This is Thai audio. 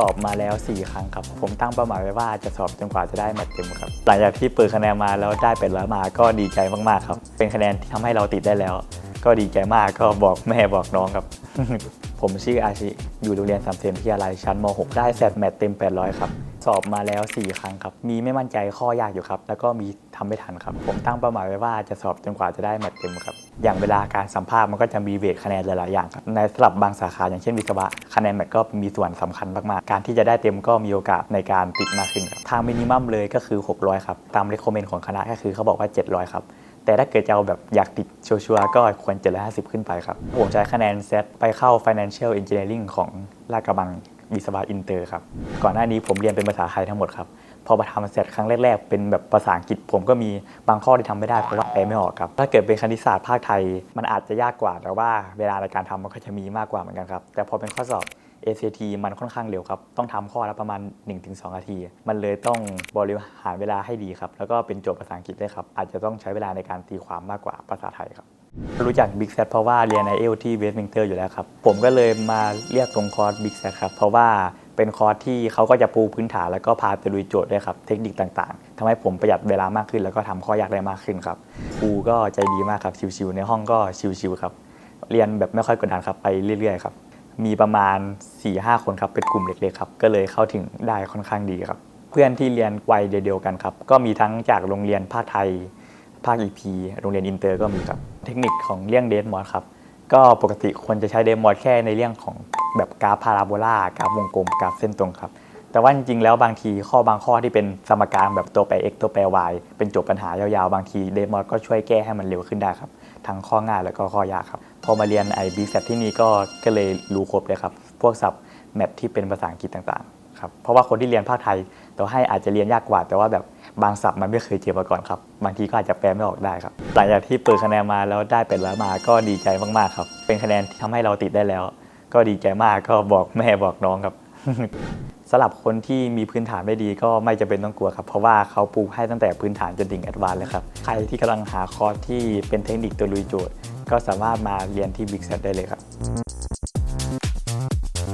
สอบมาแล้ว 4 ครั้งครับ ผมตั้งเป้าหมายไว้ว่าจะสอบจนกว่าจะได้แมตช์เต็มครับหลังจากที่เปิดคะแนนมาแล้วได้เป็นร้อยมาก็ดีใจมากๆครับ เป็นคะแนนที่ทำให้เราติดได้แล้ว ก็ดีใจมากก็บอกแม่บอกน้องครับ ผมชื่ออาชิอยู่โรงเรียนสามเสนวิทยาลัยชั้นม .6 ได้แซดแมตช์เต็ม 800 ครับ สอบมาแล้ว 4 ครั้งครับ มีไม่มั่นใจข้อยากอยู่ครับ แล้วก็มีทำไม่ทันครับ ผมตั้งเป้าหมายไว้ว่าจะสอบจนกว่าจะได้แมตช์เต็มครับ อย่างเวลาการสัมภาษณ์มันก็จะมีเวทคะแนนหลาย ๆ อย่างครับ ในสลับบางสาขาอย่างเช่นวิศวะคะแนนแมตช์ก็มีส่วนสำคัญมาก ๆ การที่จะได้เต็มก็มีโอกาสในการติดมากขึ้นครับ ทางมินิมัมเลยก็คือ 600 ครับ ตามเรคคอมเมนต์ของคณะก็คือเขาบอกว่า 700 ครับแต่ถ้าเกิดจะเอาแบบอยากติดชัวร์ๆก็ควร750 ขึ้นไปครับ ผมใช้คะแนนเซตไปเข้า Financial Engineering ของลาดกระบัง วิศวะอินเตอร์ครับก่อนหน้านี้ผมเรียนเป็นภาษาไทยทั้งหมดครับพอมาทำเสร็จครั้งแรก ๆ เป็นแบบภาษาอังกฤษผมก็มีบางข้อที่ทำไม่ได้เพราะว่าแปลไม่ออกครับ ถ้าเกิดเป็นคณิตศาสตร์ภาคไทย มันอาจจะยากกว่าแต่ว่าเวลาในการทำมันก็จะมีมากกว่าเหมือนกันครับ แต่พอเป็นข้อสอบ ACT มันค่อนข้างเร็วครับ ต้องทำข้อละประมาณ 1-2 นาที มันเลยต้องบริหารเวลาให้ดีครับ แล้วก็เป็นโจทย์ภาษาอังกฤษด้วยครับ อาจจะต้องใช้เวลาในการตีความมากกว่าภาษาไทยครับ รู้จัก Big s a t เพราะว่าเรียนในเอลที่เวสต์มินสเตอร์อยู่แล้วครับ ผมก็เลยมาเรียกตรงคอร์ส Big s a t ครับ เพราะว่าเป็นคอร์สที่เขาก็จะปูพื้นฐานแล้วก็พาไปลุยโจทย์ด้วยครับ เทคนิคต่างๆทำให้ผมประหยัดเวลามากขึ้น แล้วก็ทำข้อยากได้มากขึ้นครับครูก็ใจดีมากครับชิวๆในห้องก็ชิวๆครับ เรียนแบบไม่ค่อยกดดันครับไปเรื่อยๆครับ มีประมาณ 4-5 คนครับเป็นกลุ่มเล็กๆครับก็เลยเข้าถึงได้ค่อนข้างดีครับ เพื่อนที่เรียนวัยเดียวกันครับ ก็มีทั้งจากโรงเรียนภาคไทย ภาคอีพีโรงเรียนอินเตอร์ก็มีครับ เทคนิคของเรื่องเดนมอสครับ ก็ปกติคนจะใช้เดนมอสแค่ในเรื่องของแบบกราฟพาราโบลากราฟวงกลมกราฟเส้นตรงครับ แต่ว่าจริงๆแล้วบางทีข้อบางข้อที่เป็นสมการแบบตัวแปร x ตัวแปร y เป็นโจทย์ปัญหายาวๆ บางทีเดมอสก็ช่วยแก้ให้มันเร็วขึ้นได้ครับ ทั้งข้อง่ายแล้วก็ข้อยากครับ พอมาเรียนไอบีเซที่นี่ก็ก็เลยรู้ครบเลยครับ พวกศัพท์แมทที่เป็นภาษาอังกฤษต่างๆครับเพราะว่าคนที่เรียนภาคไทยต่อให้อาจจะเรียนยากกว่า แต่ว่าแบบบางศัพท์มันไม่เคยเจอมาก่อนครับ บางทีก็อาจจะแปลไม่ออกได้ครับหลังจากที่เปิดคะแนนมาแล้วได้เป็นร้อยมาก็ดีใจมากๆครับเป็นคะแนนที่ทำให้เราติดได้แล้ว ก็ดีใจมากก็บอกแม่บอกน้องครับ สำหรับคนที่มีพื้นฐานไม่ดีก็ไม่จำเป็นต้องกลัวครับ เพราะว่าเขาปูให้ตั้งแต่พื้นฐานจนถึงแอดวานซ์เลยครับ ใครที่กำลังหาคอร์สที่เป็นเทคนิคตัวลุยโจทย์ ก็สามารถมาเรียนที่ Big Set ได้เลยครับ